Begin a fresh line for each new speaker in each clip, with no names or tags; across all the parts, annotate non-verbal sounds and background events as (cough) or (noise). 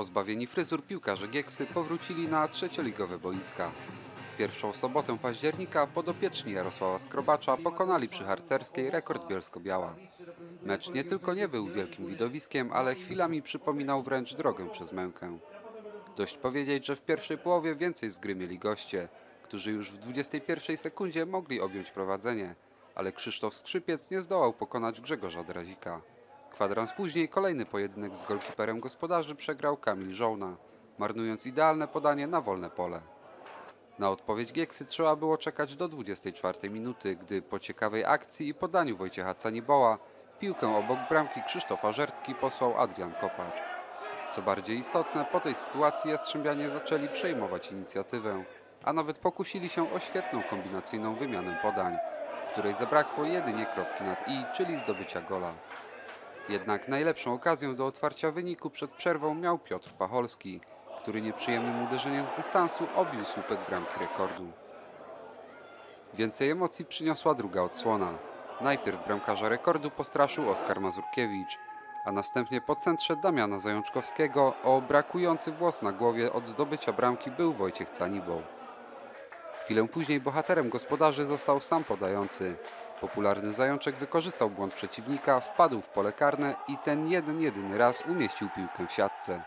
Pozbawieni fryzur piłkarze Gieksy powrócili na trzecioligowe boiska. W pierwszą sobotę października podopieczni Jarosława Skrobacza pokonali przy harcerskiej rekord Bielsko-Biała. Mecz nie tylko nie był wielkim widowiskiem, ale chwilami przypominał wręcz drogę przez mękę. Dość powiedzieć, że w pierwszej połowie więcej z gry mieli goście, którzy już w 21 sekundzie mogli objąć prowadzenie, ale Krzysztof Skrzypiec nie zdołał pokonać Grzegorza Drazika. Kwadrans później kolejny pojedynek z golkiperem gospodarzy przegrał Kamil Żołna, marnując idealne podanie na wolne pole. Na odpowiedź Gieksy trzeba było czekać do 24 minuty, gdy po ciekawej akcji i podaniu Wojciecha Caniboła piłkę obok bramki Krzysztofa Żertki posłał Adrian Kopacz. Co bardziej istotne, po tej sytuacji Jastrzębianie zaczęli przejmować inicjatywę, a nawet pokusili się o świetną kombinacyjną wymianę podań, w której zabrakło jedynie kropki nad i, czyli zdobycia gola. Jednak najlepszą okazję do otwarcia wyniku przed przerwą miał Piotr Pacholski, który nieprzyjemnym uderzeniem z dystansu obił słupek bramki rekordu. Więcej emocji przyniosła druga odsłona. Najpierw bramkarza rekordu postraszył Oskar Mazurkiewicz, a następnie po centrze Damiana Zajączkowskiego o brakujący włos na głowie od zdobycia bramki był Wojciech Caniboł. Chwilę później bohaterem gospodarzy został sam podający. Popularny zajączek wykorzystał błąd przeciwnika, wpadł w pole karne i ten jeden jedyny raz umieścił piłkę w siatce.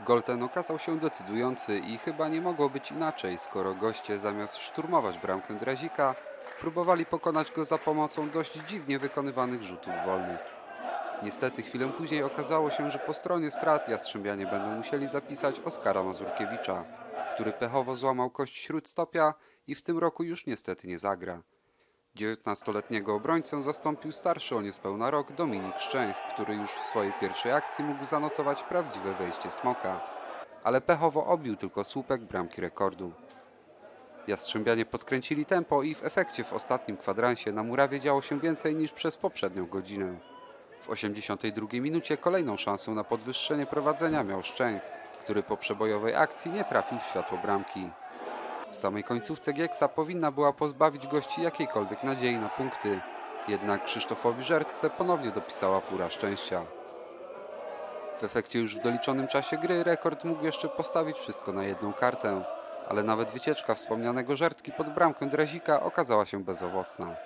Gol ten okazał się decydujący i chyba nie mogło być inaczej, skoro goście zamiast szturmować bramkę Drazika, próbowali pokonać go za pomocą dość dziwnie wykonywanych rzutów wolnych. Niestety chwilę później okazało się, że po stronie strat Jastrzębianie będą musieli zapisać Oskara Mazurkiewicza, który pechowo złamał kość śródstopia i w tym roku już niestety nie zagra. 19-letniego obrońcę zastąpił starszy o niespełna rok Dominik Szczęch, który już w swojej pierwszej akcji mógł zanotować prawdziwe wejście smoka, ale pechowo obił tylko słupek bramki rekordu. Jastrzębianie podkręcili tempo i w efekcie w ostatnim kwadransie na murawie działo się więcej niż przez poprzednią godzinę. W 82 minucie kolejną szansę na podwyższenie prowadzenia miał Szczęch, który po przebojowej akcji nie trafił w światło bramki. W samej końcówce Gieksa powinna była pozbawić gości jakiejkolwiek nadziei na punkty, jednak Krzysztofowi Żertce ponownie dopisała fura szczęścia. W efekcie już w doliczonym czasie gry rekord mógł jeszcze postawić wszystko na jedną kartę, ale nawet wycieczka wspomnianego Żertki pod bramkę Drazika okazała się bezowocna.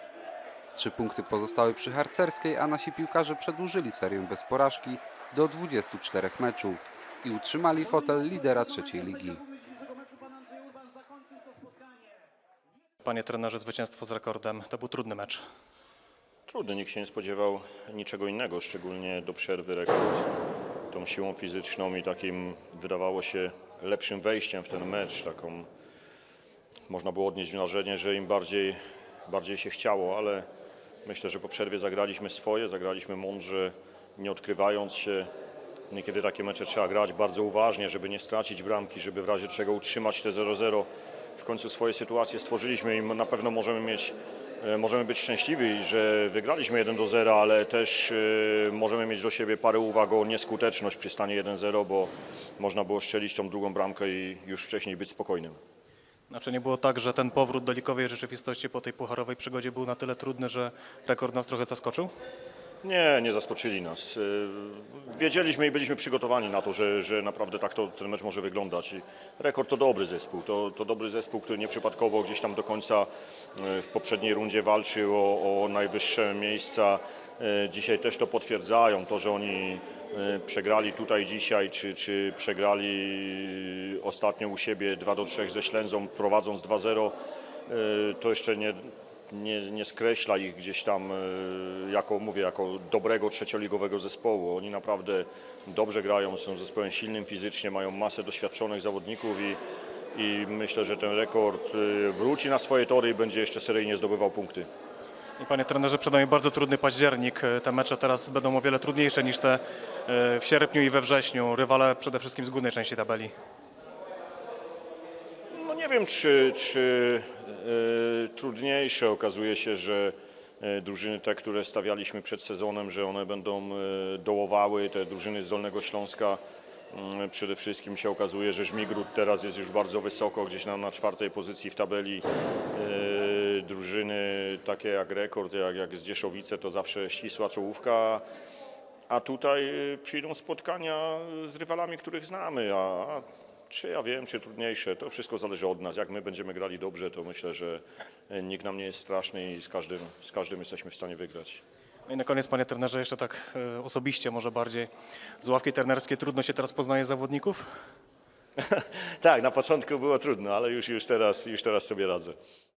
Trzy punkty pozostały przy harcerskiej, a nasi piłkarze przedłużyli serię bez porażki do 24 meczów i utrzymali fotel lidera trzeciej ligi.
Panie trenerze, zwycięstwo z rekordem to był trudny mecz.
Trudny, nikt się nie spodziewał niczego innego, szczególnie do przerwy rekord. Tą siłą fizyczną i takim wydawało się lepszym wejściem w ten mecz, taką można było odnieść wrażenie, że im bardziej, bardziej się chciało, ale myślę, że po przerwie zagraliśmy swoje, zagraliśmy mądrze, nie odkrywając się. Niekiedy takie mecze trzeba grać bardzo uważnie, żeby nie stracić bramki, żeby w razie czego utrzymać te 0-0. W końcu swoje sytuacje stworzyliśmy i na pewno możemy mieć E, Możemy być szczęśliwi, że wygraliśmy 1 do 0, ale też e, możemy mieć do siebie parę uwag o nieskuteczność przy stanie 1-0, bo można było strzelić tą drugą bramkę i już wcześniej być spokojnym.
Znaczy nie było tak, że ten powrót do likowej rzeczywistości po tej pucharowej przygodzie był na tyle trudny, że rekord nas trochę zaskoczył?
Nie, nie zaskoczyli nas. Y, Wiedzieliśmy i byliśmy przygotowani na to, że, że naprawdę tak to, ten mecz może wyglądać. I rekord to dobry zespół. To, to dobry zespół, który nieprzypadkowo gdzieś tam do końca y, w poprzedniej rundzie walczył o, o najwyższe miejsca. Y, Dzisiaj też to potwierdzają. To, że oni przegrali tutaj dzisiaj, czy, czy przegrali ostatnio u siebie 2 do 3 ze Ślęzą, prowadząc 2-0, y, to jeszcze nie, nie, nie skreśla ich gdzieś tam, e, jako mówię, jako dobrego trzecioligowego zespołu. Oni naprawdę dobrze grają, są zespołem silnym fizycznie, mają masę doświadczonych zawodników i, i myślę, że ten rekord e, wróci na swoje tory i będzie jeszcze seryjnie zdobywał punkty.
I panie trenerze, przed nami bardzo trudny październik. Te mecze teraz będą o wiele trudniejsze niż te e, w sierpniu i we wrześniu. Rywale przede wszystkim z górnej części tabeli.
Nie wiem, czy, czy e, trudniejsze. Okazuje się, że e, drużyny te, które stawialiśmy przed sezonem, że one będą e, dołowały, te drużyny z Dolnego Śląska. mm, Przede wszystkim się okazuje, że Żmigród teraz jest już bardzo wysoko, gdzieś na, na czwartej pozycji w tabeli. Drużyny takie jak Rekord, jak, jak Zdzieszowice to zawsze ścisła czołówka. A tutaj przyjdą spotkania z rywalami, których znamy, a, a czy ja wiem, czy trudniejsze, to wszystko zależy od nas. Jak my będziemy grali dobrze, to myślę, że y, nikt nam nie jest straszny i z każdym, z każdym jesteśmy w stanie wygrać.
No I na koniec, panie trenerze, jeszcze tak e, osobiście, może bardziej z ławki trenerskiej trudno się teraz poznaje zawodników? (laughs)
Tak, na początku było trudno, ale już, już, teraz, już teraz sobie radzę.